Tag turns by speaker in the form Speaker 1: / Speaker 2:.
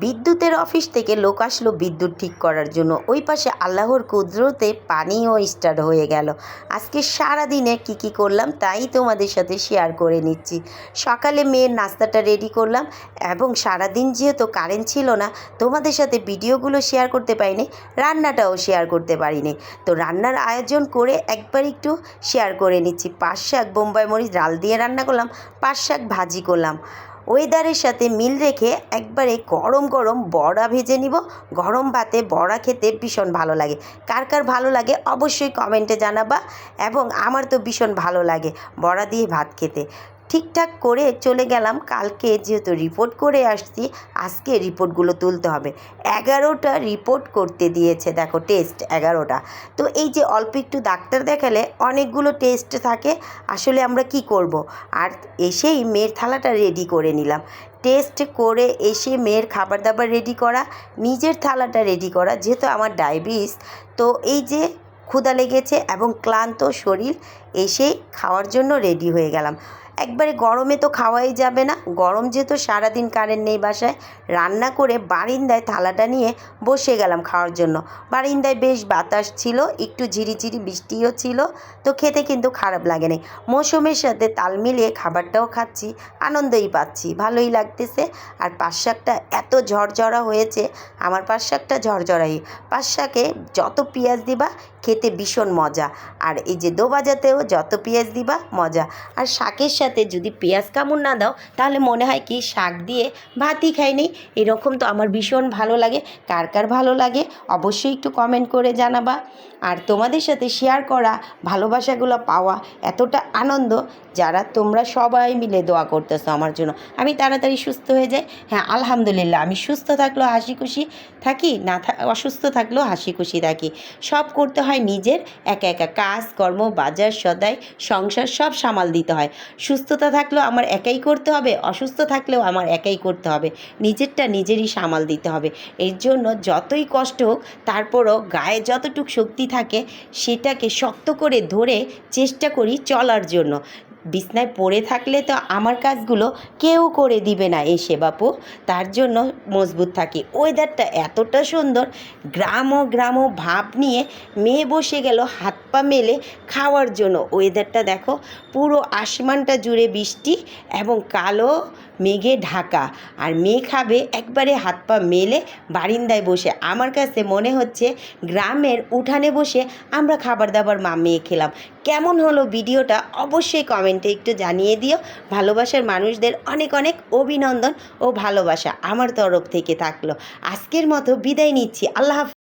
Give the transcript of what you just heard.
Speaker 1: বিদ্যুতের অফিস থেকে লোক আসলো বিদ্যুৎ ঠিক করার জন্য। ওই পাশে আল্লাহর কুদরতে পানিও স্টার্ট হয়ে গেল। আজকে সারা দিনে কী কী করলাম তাই তোমাদের সাথে শেয়ার করে নিচ্ছি। সকালে মেয়ের নাস্তাটা রেডি করলাম এবং সারাদিন যেহেতু কারেন্ট ছিল না, তোমাদের সাথে ভিডিওগুলো শেয়ার করতে পারিনি, রান্নাটাও শেয়ার করতে পারিনি। তো রান্নার আয়োজন করে একবার একটু শেয়ার করে নিচ্ছি। পাঁচ শাক বোম্বাই মরিচ, ডাল দিয়ে রান্না করলাম পাঁচ শাক ভাজি করলাম। ওয়েদারের সাথে মিল রেখে একবারে গরম গরম বড়া ভেজে নিব। গরম ভাতে বড়া খেতে ভীষণ ভালো লাগে। কার কার ভালো লাগে অবশ্যই কমেন্টে জানাবা এবং আমার তো ভীষণ ভালো লাগে বড়া দিয়ে ভাত খেতে। ঠিকঠাক করে চলে গেলাম। কালকে যেহেতু রিপোর্ট করে আসছি, আজকে রিপোর্টগুলো তুলতে হবে। এগারোটা রিপোর্ট করতে দিয়েছে, দেখো টেস্ট এগারোটা। তো এই যে অল্প একটু ডাক্তার দেখালে অনেকগুলো টেস্ট থাকে, আসলে আমরা কি করব? আর এসেই মেয়ের থালাটা রেডি করে নিলাম। টেস্ট করে এসে মেয়ের খাবার দাবার রেডি করা, নিজের থালাটা রেডি করা, যেহেতু আমার ডায়াবেটিস তো এই যে ক্ষুধা লেগেছে এবং ক্লান্ত শরীর এসেই খাওয়ার জন্য রেডি হয়ে গেলাম। একবারে গরমে তো খাওয়াই যাবে না। গরম যেহেতু সারাদিন কারেন্ট নেই বাসায়, রান্না করে বারিন্দায় থালাটা নিয়ে বসে গেলাম খাওয়ার জন্য। বারিন্দায় বেশ বাতাস ছিল, একটু ঝিরিঝিরি বৃষ্টিও ছিল, তো খেতে কিন্তু খারাপ লাগে নাই মৌসুমের সাথে তাল মিলিয়ে খাবারটাও খাচ্ছি, আনন্দই পাচ্ছি, ভালোই লাগতেছে। আর পাট শাকটা এত ঝরঝরা হয়েছে, আমার পাট শাকটা ঝরঝরাই। পাট শাকে যত পেঁয়াজ দিবা খেতে ভীষণ মজা। আর এই যে দোবাজাতেও যত পেঁয়াজ দিবা, মজা। আর শাকের সাথে যদি পেঁয়াজ কামড় না দাও, তাহলে মনে হয় কি শাক দিয়ে ভাতই খাই নেই। এরকম তো আমার ভীষণ ভালো লাগে। কার কার ভালো লাগে অবশ্যই একটু কমেন্ট করে জানাবা। আর তোমাদের সাথে শেয়ার করা ভালোবাসাগুলো পাওয়া এতটা আনন্দ, যারা তোমরা সবাই মিলে দোয়া করতেছো আমার জন্য। আমি তাড়াতাড়ি সুস্থ হয়ে যাই। হ্যাঁ আলহামদুলিল্লাহ, আমি সুস্থ থাকলেও হাসি খুশি থাকি, না অসুস্থ থাকলেও হাসি খুশি থাকি। সব করতে হয় নিজের, একা একা কাজ, কর্ম, বাজার, সদাই, সংসার সব সামাল দিতে হয়। সুস্থতা থাকলেও আমার একাই করতে হবে, অসুস্থ থাকলেও আমার একাই করতে হবে। নিজেরটা নিজেরই সামাল দিতে হবে। এর জন্য যতই কষ্ট হোক, তারপরও গায়ে যতটুক শক্তি থাকে, সেটাকে শক্ত করে ধরে চেষ্টা করি চলার জন্য। বিছনায় পড়ে থাকলে তো আমার কাজগুলো কেউ করে দিবে না এসে বাপু। তার জন্য মজবুত থাকি। ওয়েদারটা এতটা সুন্দর, গ্রাম ও গ্রাম ভাব নিয়ে মেয়ে বসে গেল, হাত পা মেলে খাওয়ার জন্য। ওয়েদারটা দেখো, পুরো আসমানটা জুড়ে বৃষ্টি এবং কালো মেঘে ঢাকা। আর মেয়ে খাবে, একবারে হাত পা মেলে বারিন্দায় বসে। আমার কাছে মনে হচ্ছে, গ্রামের উঠানে বসে আমরা খাবার দাবার মা, মেয়ে খেলাম। কেমন হলো ভিডিওটা অবশ্যই কমেন্টে একটু জানিয়ে দিও। ভালোবাসার মানুষদের অনেক অনেক অভিনন্দন ও ভালোবাসা আমার তরফ থেকে থাকল। আজকের মতো বিদায় নিচ্ছি। আল্লাহ